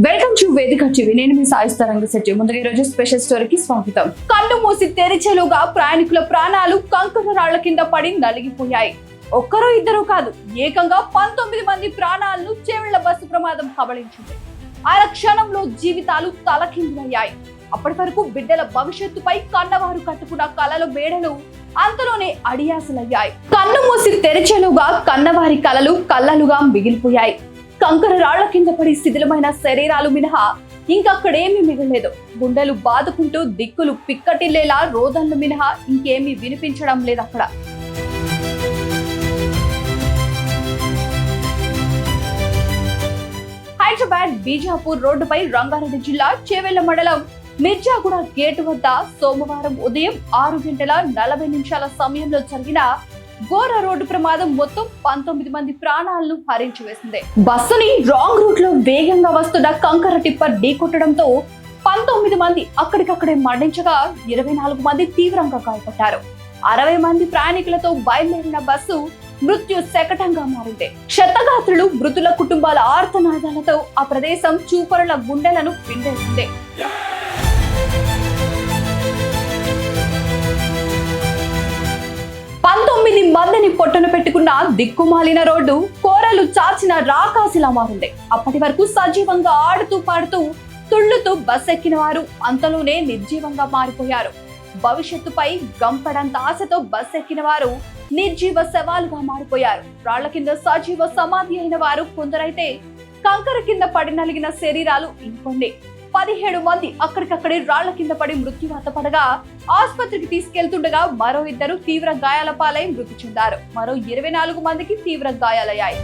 Welcome to Vedika TV. నేను మీ సాయిస్తా రంగశెట్టి ముందుగా ఈ రోజు స్పెషల్ స్టోరీకి స్వాగతం. కళ్ళు మూసి తెరిచేలుగా ప్రయాణికుల ప్రాణాలు కంకర రాళ్ళ కింద పడి నలిగిపోయాయి. ఒక్కరో ఇద్దరు కాదు ఏకంగా పంతొమ్మిది మంది ప్రాణాలను చేవెళ్ళ బస్సు ప్రమాదం కబళించింది ఆ క్షణంలో జీవితాలు తలకిందులయ్యాయి. అప్పటి వరకు బిడ్డల భవిష్యత్తుపై కన్నవారు కట్టుకున్న కళలు మేడలు అంతలోనే అడియాసలయ్యాయి. కన్ను మూసి తెరిచేలుగా కన్నవారి కలలు కళ్ళలుగా మిగిలిపోయాయి. కంకర రాళ్ళ కింద పడి శిథిలమైన శరీరాలు మినహా ఇంకక్కడేమీ మిగలేదు. గుండెలు బాదుకుంటూ దిక్కులు పిక్కటిల్లేలా రోదన్లు మినహా ఇంకేమీ వినిపించడం లేదు అక్కడ హైదరాబాద్ బీజాపూర్ రోడ్డుపై రంగారెడ్డి జిల్లా చేవెళ్ళ మండలం మిర్జాగూడ గేటు వద్ద సోమవారం ఉదయం ఆరు గంటల నలభై నిమిషాల సమయంలో జరిగిన ఘోర రోడ్డు ప్రమాదం మొత్తం పంతొమ్మిది మంది ప్రాణాలను హరించి వేసింది. బస్సుని రాంగ్ రూట్లో వేగంగా వస్తున్న కంకర టిప్పర్ ఢీకొట్టడంతో పంతొమ్మిది మంది అక్కడికక్కడే మరణించగా ఇరవై నాలుగు మంది తీవ్రంగా గాయపడ్డారు. అరవై మంది ప్రయాణికులతో బయలుదేరిన బస్సు మృత్యు శకటంగా మారింది. క్షతగాత్రులు మృతుల కుటుంబాల ఆర్తనాదాలతో ఆ ప్రదేశం చూపరుల గుండెలను పిండేసింది పంతొమ్మిది మందిని పొట్టున పెట్టుకున్న దిక్కుమాలిన రోడ్డు కోరలు చాచిన రాకాసిలా మారింది. అప్పటి వరకు సజీవంగా ఆడుతూ పాడుతూ తుళ్ళుతూ బస్ ఎక్కిన వారు అంతలోనే నిర్జీవంగా మారిపోయారు. భవిష్యత్తుపై గంపడంత ఆశతో బస్ ఎక్కిన వారు నిర్జీవ శవాలుగా మారిపోయారు. రాళ్ళ కింద సజీవ సమాధి అయిన వారు కొందరైతే కంకర కింద పడి నలిగిన శరీరాలు ఇంకొన్ని పదిహేడు మంది అక్కడికక్కడే రాళ్ళ కింద పడి మృత్యువాత పడగా ఆసుపత్రికి తీసుకెళ్తుండగా మరో ఇద్దరు తీవ్ర గాయాల పాలై మృతి చెందారు. మరో ఇరవై నాలుగు మందికి తీవ్ర గాయాలయ్యాయి.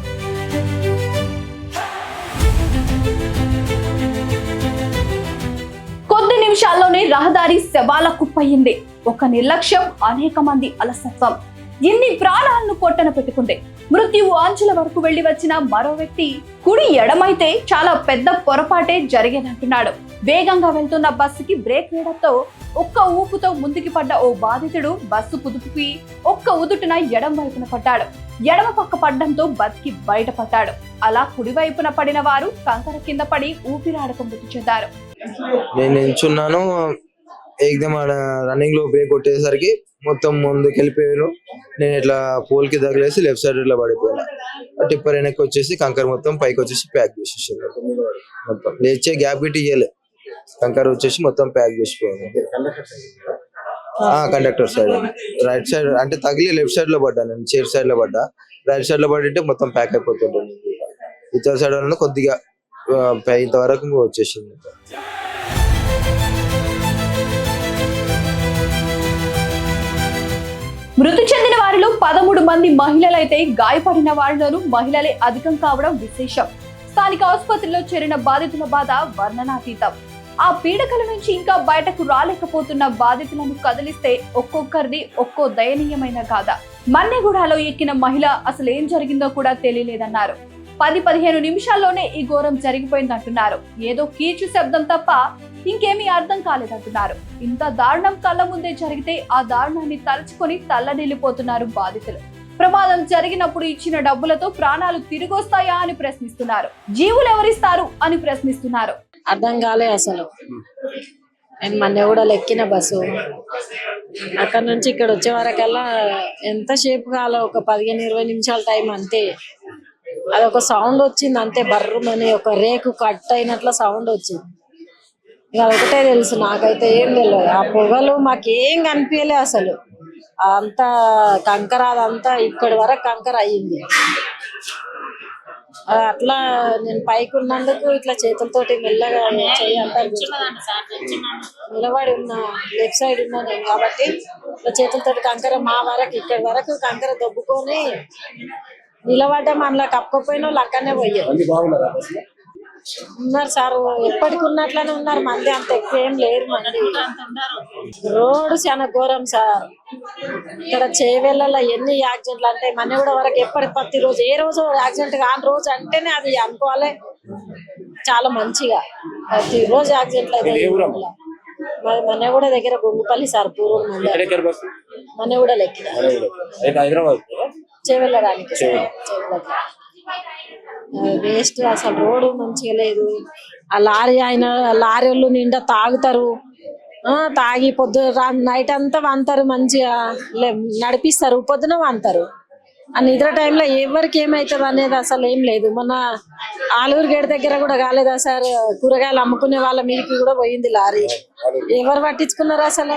కొద్ది నిమిషాల్లోనే రహదారి శవాల కుప్పయింది ఒక నిర్లక్ష్యం అనేక మంది అలసత్వం. ఇన్ని ప్రాణాలను పొట్టన పెట్టుకుంది? మృత్యువు అంచుల వరకు వెళ్ళి వచ్చిన మరో వ్యక్తి కుడి ఎడమైతే చాలా పెద్ద పొరపాటే జరిగేదంటున్నాడు. వేగంగా వెళ్తున్న బస్సుకి బ్రేక్ వేయడంతో ఒక్క ఊపుతో ముందుకి పడ్డ ఓ బాధితుడు బస్సు కుదుపుకి ఒక్క ఉదుటున ఎడం వైపున పడ్డాడు. ఎడమ పక్క పడ్డంతో బతికి బయటపడ్డాడు. అలా కుడివైపున పడిన వారు కంకర కింద పడి ఊపిరాడక మృతి చెందారు. నేను నించున్నాను ఏకదం ఆడ రన్నింగ్లో బ్రేక్ కొట్టేసరికి మొత్తం ముందుకు వెళ్ళిపోయాను నేను ఇట్లా పోల్కి తగిలేసి లెఫ్ట్ సైడ్ ఇట్లా పడిపోయాను. టిప్పర్ వెనక్కి వచ్చేసి కంకర్ మొత్తం పైకి వచ్చేసి ప్యాక్ చేసేసింది మొత్తం లేచే గ్యాప్ గిట్ ఇయ్యలే. కంకర్ వచ్చేసి మొత్తం ప్యాక్ చేసిపోయింది. కండక్టర్ సైడ్ రైట్ సైడ్ అంటే తగిలి లెఫ్ట్ సైడ్లో పడ్డా నేను చైర్ సైడ్లో పడ్డా. రైట్ సైడ్లో పడింటే మొత్తం ప్యాక్ అయిపోతుంటుంది ఇతర సైడ్ వల్ల కొద్దిగా ఇంతవరకు వచ్చేసింది. మృతి చెందిన వారిలో పదమూడు మంది మహిళలైతే గాయపడిన వారిలోనూ మహిళలే అధికం కావడం విశేషం. స్థానిక ఆసుపత్రిలో చేరిన బాధితుల బాధ వర్ణనాతీతం. ఆ పీడకల నుంచి ఇంకా బయటకు రాలేకపోతున్న బాధితులను కదిలిస్తే ఒక్కొక్కరిది ఒక్కో దయనీయమైన గాథ. మన్నెగూడలో ఎక్కిన మహిళ అసలు ఏం జరిగిందో కూడా తెలియలేదన్నారు. పది పదిహేను నిమిషాల్లోనే ఈ ఘోరం జరిగిపోయిందంటున్నారు. ఏదో కీచు శబ్దం తప్ప ఇంకేమీ అర్థం కాలేదంటున్నారు. ఇంత దారుణం కళ్ళ ముందే జరిగితే ఆ దారుణాన్ని తలుచుకొని తల్లడిల్లిపోతున్నారు బాధితులు. ప్రమాదం జరిగినప్పుడు ఇచ్చిన డబ్బులతో ప్రాణాలు తిరిగొస్తాయా అని ప్రశ్నిస్తున్నారు. జీవులు ఎవరిస్తారు అని ప్రశ్నిస్తున్నారు. అర్థం కాలే అసలు. నేను మొన్న కూడా లెక్కిన బస్సు. అక్కడ నుంచి ఇక్కడ వచ్చే వరకల్లా ఎంతసేపు కాలో ఒక పదిహేను ఇరవై నిమిషాల టైం అంతే. అది ఒక సౌండ్ వచ్చింది అంతే బర్రమని ఒక రేకు కట్ అయినట్ల సౌండ్ వచ్చింది. ఇక అదొకటే తెలుసు నాకైతే ఏం తెలియదు ఆ పొగలు మాకేం కనిపించలే అసలు. అంతా కంకర అదంతా ఇక్కడి వరకు కంకర అయ్యింది. అట్లా నేను పైకి ఉన్నందుకు ఇట్లా చేతులతోటి మెల్లగా చేయాలంటే నిలబడి ఉన్నా లెఫ్ట్ సైడ్ ఉన్నా నేను కాబట్టి ఇట్లా చేతులతోటి కంకర మా వరకు ఇక్కడి వరకు కంకర దొబ్బుకొని నిలబడ్డా మనలో కప్పకపోయిన అక్కడనే పోయారు ఉన్నారు సార్ ఎప్పటికి ఉన్నట్లనే ఉన్నారు మంది అంత ఎక్కువ ఏం లేరు మంది. రోడ్డు చాలా ఘోరం సార్. ఇక్కడ చేవేళ్ళలో ఎన్ని యాక్సిడెంట్లు అంటే మన కూడా వరకు ఎప్పటి ప్రతి రోజు ఏ రోజు యాక్సిడెంట్ కాని రోజు అంటేనే అది అనుకోవాలి. చాలా మంచిగా. ప్రతి రోజు యాక్సిడెంట్లు అయితే మన కూడా దగ్గర గొంగుపల్లి సార్ పూర్వం మన కూడా లెక్కిన. అయితే హైదరాబాద్ చెవెళ్ళడానికి. వేస్ట్ అసలు రోడ్డు మంచిగా లేదు. ఆ లారీ ఆయన లారీ వాళ్ళు నిండా తాగుతారు. ఆ, తాగి పొద్దు నైట్ అంతా వంతారు మంచిగా. నడిపిస్తారు పొద్దున వంతారు. ఆ నిద్ర టైంలో ఎవరికి ఏమవుతుంది అనేది అసలు ఏం లేదు. మొన్న ఆలూరు గేట్ దగ్గర కూడా కాలేదా సార్? కూరగాయలు అమ్ముకునే వాళ్ళ మీదకి కూడా పోయింది లారీ. ఎవరు పట్టించుకున్నారు అసలు?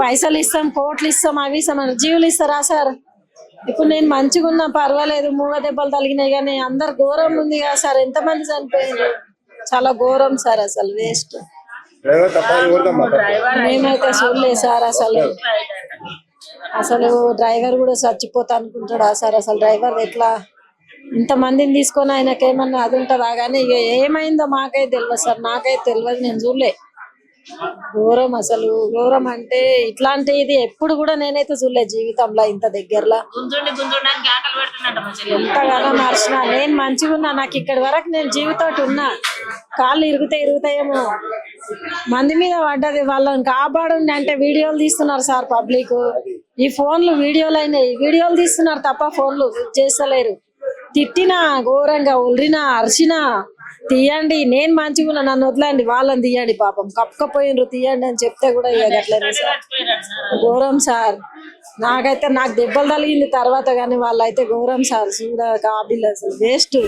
పైసలు ఇస్తాం కోట్లు ఇస్తాం అవి ఇస్తాం జీవులు ఇస్తారా సార్? ఇప్పుడు నేను మంచిగా ఉన్నా పర్వాలేదు మూగ దెబ్బలు తగినాయి కానీ అందరు ఘోరం ఉంది కదా సార్. ఎంతమంది చనిపోయారు చాలా ఘోరం సార్ అసలు వేస్ట్. మేమైతే చూడలేదు సార్ అసలు. అసలు డ్రైవర్ కూడా చచ్చిపోతా అనుకుంటాడా సార్? అసలు డ్రైవర్ ఎట్లా? ఇంతమందిని తీసుకొని ఆయనకి ఏమన్నా అది ఉంటుందా? కానీ ఇక ఏమైందో మాకైతే తెలియదు సార్. నాకైతే తెలియదు నేను చూడలే. ఘోరం అసలు ఘోరం అంటే ఇట్లాంటిది ఎప్పుడు కూడా నేనైతే చూడలేదు జీవితంలో ఇంత దగ్గరలో. ఎంతగానో మార్చిన నేను మంచిగా ఉన్నా నాకు ఇక్కడి వరకు నేను జీవితం ఉన్నా. కాళ్ళు ఇరుగుతాయి ఇరుగుతాయేమో. మంది మీద పడ్డది వాళ్ళని కాపాడండి అంటే వీడియోలు తీస్తున్నారు సార్ పబ్లిక్. ఈ ఫోన్లు వీడియోలు అయినాయి. వీడియోలు తీస్తున్నారు తప్ప ఫోన్లు చేస్తలేరు. తిట్టినా ఘోరంగా ఉరినా అరిచినా తీయండి నేను మంచిగా ఉన్నా నన్ను వదలండి వాళ్ళని తీయండి పాపం. కప్పకపోయినరు తీయండి అని చెప్తే కూడా ఇవ్వగట్లేదు సార్ ఘోరం సార్. నాకైతే నాకు దెబ్బలు తగిలింది తర్వాత కానీ వాళ్ళైతే ఘోరం సార్. చూడ కాబిల్ అసలు వేస్ట్.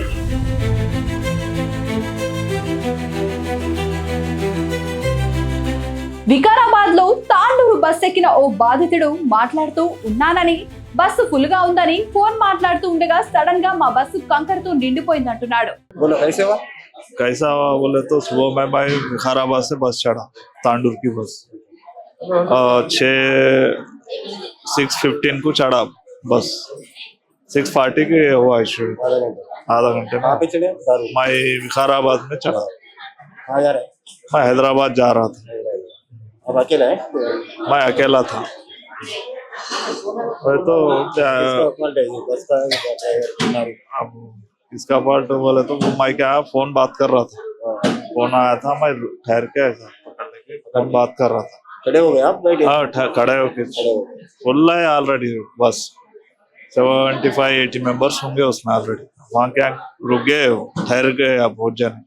వికారాబాద్లో తాండూరు బస్ ఎక్కిన ఓ బాధితుడు మాట్లాడుతూ ఉన్నానని బస్సు ఫుల్గా ఉందని ఫోన్ మాట్లాడుతూ ఉండగా సడన్గా మా బస్సు కంకరతో నిండిపోయిందంటున్నాడు. कैसे हुआ बोले तो सुबह मैं भाई विकाराबाद से बस चढ़ा तांडूर की बस। छ सिक्स फिफ्टीन को चढ़ा बस। सिक्स फार्टी के हुआ इशू आधा घंटे में। मैं विकाराबाद में चढ़ा। मैं हैदराबाद जा रहा था। अब अकेला है? मैं अकेला था। तो इसका पार्ट बोले तो मैं क्या फ़ोन बात कर रहा था। फ़ोन आया था मैं ठहर के फ़ोन बात कर रहा था। खड़े हो गए आप हाँ खड़े हो फुल है ऑलरेडी बस। सेवेंटी फाइव एटी मेंबर्स होंगे उसमें ऑलरेडी वहाँ क्या रुक गए हो, ठहर गए अब बहुत जने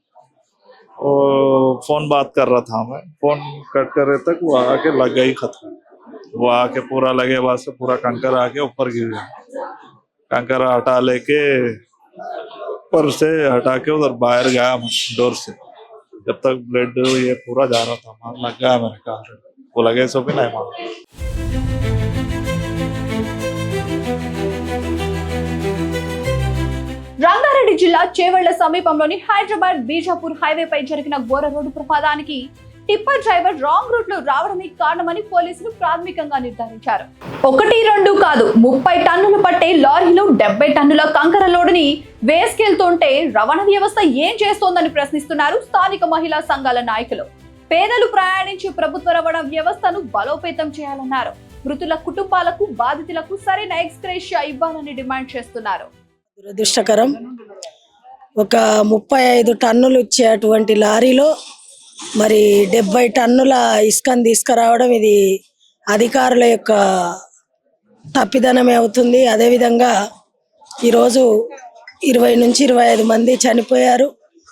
वो फ़ोन बात कर रहा था मैं। फ़ोन कट कर रहे तक वो आके लग गई खत्म। वो आके पूरा लगे बाद से पूरा कंकर आके ऊपर गिर गया। कंकर हटा लेके ऊपर से हटा के उधर बाहर गया मैं डोर से जब तक ब्लड ये पूरा जा रहा था मार लग गया मेरे का वो लगे सो भी नहीं मार రంగారెడ్డి జిల్లా చేవెళ్ల సమీపంలోని హైదరాబాద్ బీజాపూర్ హైవేపై జరిగిన ఘోర రోడ్డు ప్రమాదానికి టిప్పర్ డ్రైవర్ రాంగ్ రూట్లో రావడమే కారణమని పోలీసులు ప్రాథమికంగా నిర్ధారించారు. ఒకటి రెండు కాదు ముప్పై టన్నులు పట్టే లారీలో డెబ్బై టన్నుల కంకర లోడుని వేసుకెళ్తుంటే రవాణా వ్యవస్థ ఏం చేస్తోందని ప్రశ్నిస్తున్నారు స్థానిక మహిళా సంఘాల నాయకులు. పేదలు ప్రయాణించే ప్రభుత్వ రవాణా వ్యవస్థను బలోపేతం చేయాలన్నారు. మృతుల కుటుంబాలకు బాధితులకు సరైన ఎక్స్గ్రేషియా ఇవ్వాలని డిమాండ్ చేస్తున్నారు. దురదృష్టకరం ఒక ముప్పై ఐదు టన్నులు ఇచ్చేటువంటి లారీలో మరి డెబ్బై టన్నుల ఇసుకను తీసుకురావడం ఇది అధికారుల యొక్క తప్పిదనమే అవుతుంది. అదేవిధంగా ఈరోజు ఇరవై నుంచి ఇరవై ఐదు మంది చనిపోయారు.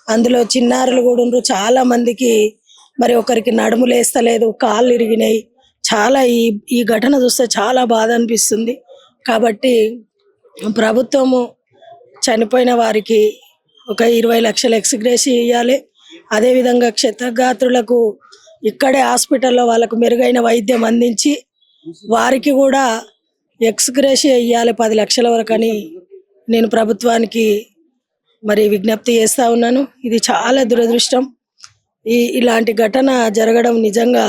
అందులో చిన్నారులు కూడా ఉన్నారు చాలా మందికి మరి ఒకరికి నడుము లేస్తలేదు కాళ్ళు ఇరిగినాయి. చాలా ఈ ఈ ఘటన చూస్తే చాలా బాధ అనిపిస్తుంది. కాబట్టి ప్రభుత్వము చనిపోయిన వారికి ఒక ఇరవై లక్షల ఎక్స్గ్రేసి ఇవ్వాలి అదేవిధంగా క్షతగాత్రులకు ఇక్కడే హాస్పిటల్లో వాళ్ళకు మెరుగైన వైద్యం అందించి వారికి కూడా ఎక్స్గ్రేసి ఇవ్వాలి పది లక్షల వరకు అని నేను ప్రభుత్వానికి మరి విజ్ఞప్తి చేస్తూ ఉన్నాను. ఇది చాలా దురదృష్టం. ఈ ఇలాంటి ఘటన జరగడం నిజంగా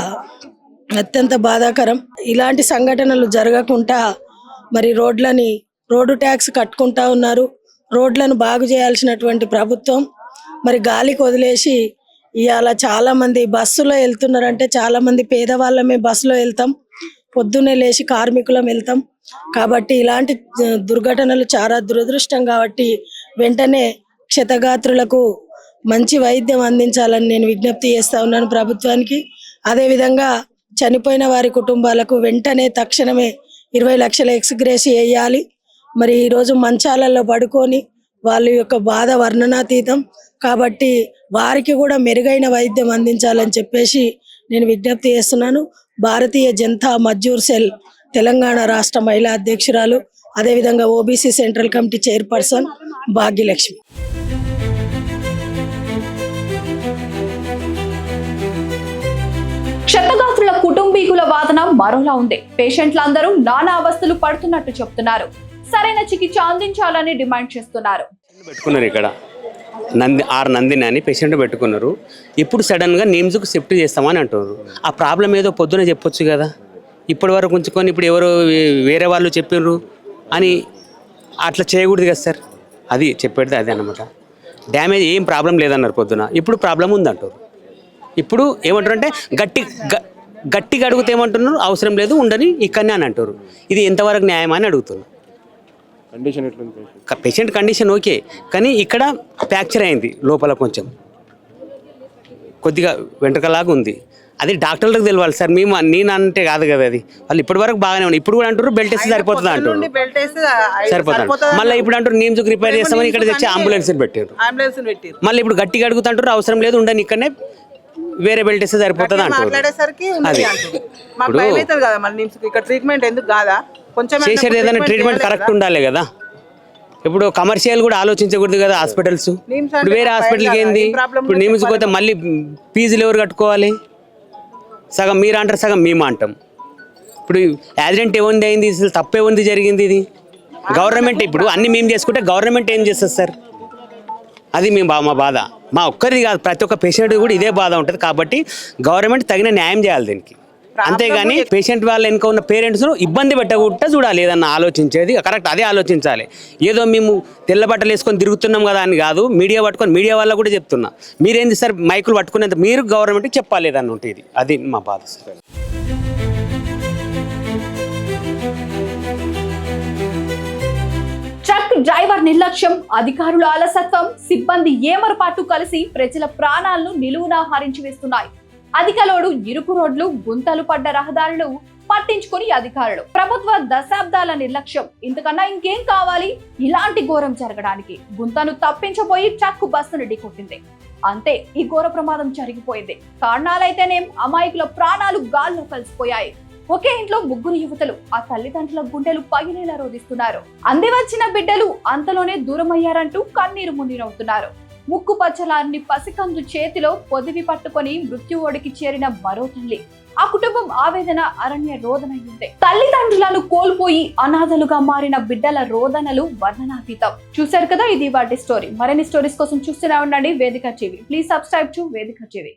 అత్యంత బాధాకరం. ఇలాంటి సంఘటనలు జరగకుండా మరి రోడ్లని రోడ్డు ట్యాక్స్ కట్టుకుంటా ఉన్నారు. రోడ్లను బాగు చేయాల్సినటువంటి ప్రభుత్వం మరి గాలికి వదిలేసి ఇవాళ చాలామంది బస్సులో వెళ్తున్నారంటే చాలామంది పేదవాళ్ళమే బస్సులో వెళ్తాం. పొద్దున్నే లేచి కార్మికులం వెళ్తాం. కాబట్టి ఇలాంటి దుర్ఘటనలు చాలా దురదృష్టం కాబట్టి వెంటనే క్షతగాత్రులకు మంచి వైద్యం అందించాలని నేను విజ్ఞప్తి చేస్తా ఉన్నాను ప్రభుత్వానికి. అదేవిధంగా చనిపోయిన వారి కుటుంబాలకు వెంటనే తక్షణమే ఇరవై లక్షల ఎక్స్గ్రేసి వేయాలి. మరి ఈరోజు మంచాలలో పడుకొని వాళ్ళ యొక్క బాధ వర్ణనాతీతం. కాబట్టి వారికి కూడా మెరుగైన వైద్యం అందించాలని చెప్పేసి నేను విజ్ఞప్తి చేస్తున్నాను. భారతీయ జనతా మజ్జూర్ సెల్ తెలంగాణ రాష్ట్ర మహిళా అధ్యక్షురాలు అదేవిధంగా OBC central committee chairperson Bhagyalakshmi. క్షతగాత్రుల కుటుంబీకుల వాదన మరోలా ఉంది. పేషెంట్లందరూ నానా అవస్థలు పడుతున్నట్టు చెప్తున్నారు. సరైన చికిత్స అందించాలని డిమాండ్ చేస్తున్నారు. పెట్టుకున్నారు ఇక్కడ. నంది ఆరు నందిని అని పేషెంట్ పెట్టుకున్నారు. ఇప్పుడు సడన్గా నేమ్స్కి షిఫ్ట్ చేస్తామని అంటున్నారు. ఆ ప్రాబ్లం ఏదో పొద్దున చెప్పొచ్చు కదా. ఇప్పటి వరకు ఉంచుకొని ఇప్పుడు ఎవరో వేరే వాళ్ళు చెప్పిర్రు అని అట్లా చేయకూడదు కదా సార్. అది చెప్పేది అదే అన్నమాట. డ్యామేజ్ ఏం ప్రాబ్లం లేదన్నారు పొద్దున. ఇప్పుడు ప్రాబ్లం ఉందంటారు. ఇప్పుడు ఏమంటారు అంటే గట్టి గ- గట్టిగా అడిగితే ఏమంటున్నారు? అవసరం లేదు ఉండని ఇక్కడనే అని అంటారు. ఇది ఎంతవరకు న్యాయం అని అడుగుతున్నారు కండిషన్ ఎట్లుంది పేషెంట్ కండిషన్ ఓకే కానీ ఇక్కడ ఫ్రాక్చర్ అయింది లోపల కొంచెం. కొద్దిగా వెంట్రుకలాగా ఉంది. అది డాక్టర్లకు తెలియాలి సార్ మేము నేను అంటే కాదు కదా అది. వాళ్ళు ఇప్పటి వరకు బాగానే ఉన్నాయి ఇప్పుడు కూడా అంటారు బెల్ట్ వేస్తే సరిపోతుంది అంటారు సరిపోతుంది. మళ్ళీ ఇప్పుడు అంటారు నీమ్స్కి రిపేర్ చేస్తామని ఇక్కడ తెచ్చి అంబులెన్స్ పెట్టారు. అంబులెన్స్ పెట్టారు. మళ్ళీ ఇప్పుడు గట్టిగా అడుగుతుంటారు అవసరం లేదు ఉండని ఇక్కడనే వేరే బెల్ట్ వేస్తే సరిపోతుంది అంటారు కొంచెం చేసేది ఏదైనా ట్రీట్మెంట్ కరెక్ట్ ఉండాలి కదా. ఇప్పుడు కమర్షియల్ కూడా ఆలోచించకూడదు కదా హాస్పిటల్స్ ఇప్పుడు వేరే హాస్పిటల్కి ఏంది? ఇప్పుడు పోతే మళ్ళీ ఫీజులు ఎవరు కట్టుకోవాలి? సగం మీరు అంటారు సగం మేము అంటాం. ఇప్పుడు యాక్సిడెంట్ ఏముంది అయింది? అసలు తప్పే ఉంది జరిగింది ఇది? గవర్నమెంట్ ఇప్పుడు అన్ని మేము చేసుకుంటే గవర్నమెంట్ ఏం చేస్తుంది సార్? అది మేము బా మా బాధ. మా ఒక్కరిది కాదు ప్రతి ఒక్క పేషెంట్ కూడా ఇదే బాధ ఉంటుంది కాబట్టి గవర్నమెంట్ తగిన న్యాయం చేయాలి దీనికి. అంతేగాని పేషెంట్ వాళ్ళ వెనుక ఉన్న పేరెంట్స్ ఇబ్బంది పెట్టకుండా చూడాలి. ఏదన్నా ఆలోచించేది కరెక్ట్ అదే ఆలోచించాలి. ఏదో మేము తెల్ల బట్టలు వేసుకొని తిరుగుతున్నాం కదా అని కాదు మీడియా పట్టుకొని మీడియా వాళ్ళ కూడా చెప్తున్నా. మీరేంది సార్ మైకులు పట్టుకునేంత మీరు గవర్నమెంట్కి చెప్పాలి ఏదన్నా ఉంటే ఇది. అది మా బాధ సార్. ట్రక్ డ్రైవర్ నిర్లక్ష్యం అధికారుల అలసత్వం సిబ్బంది ఏమరపాటు కలిసి ప్రజల ప్రాణాలను నిలువునా హరించి వేస్తున్నాయి. అధిక లోడు ఇరుకు రోడ్లు గుంతలు పడ్డ రహదారులు పట్టించుకుని అధికారులు. ప్రభుత్వ దశాబ్దాల నిర్లక్ష్యం. ఇంతకన్నా ఇంకేం కావాలి? ఇలాంటి ఘోరం జరగడానికి. గుంతను తప్పించబోయి చక్కు బస్సును ఢీకొట్టింది. అంతే ఈ ఘోర ప్రమాదం జరిగిపోయింది. కారణాలైతేనేం అమాయకుల ప్రాణాలు గాల్లో కలిసిపోయాయి. ఒకే ఇంట్లో ముగ్గురు యువతులు ఆ తల్లిదండ్రుల గుండెలు పగిలేలా రోధిస్తున్నారు. అంది వచ్చిన బిడ్డలు అంతలోనే దూరమయ్యారంటూ కన్నీరు మున్నీరవుతున్నారు. ముక్కు పచ్చలారిని పసికందు చేతిలో పొదివి పట్టుకొని మృత్యు ఒడికి చేరిన మరో తల్లి. ఆ కుటుంబం ఆవేదన అరణ్య రోదనయ్యింది తల్లిదండ్రులను కోల్పోయి అనాథలుగా మారిన బిడ్డల రోదనలు వర్ణనాతీతం. చూశారు కదా ఇది వాటి స్టోరీ మరిన్ని స్టోరీస్ కోసం చూస్తూనే ఉండండి. Vedika TV. Please subscribe to Vedika TV.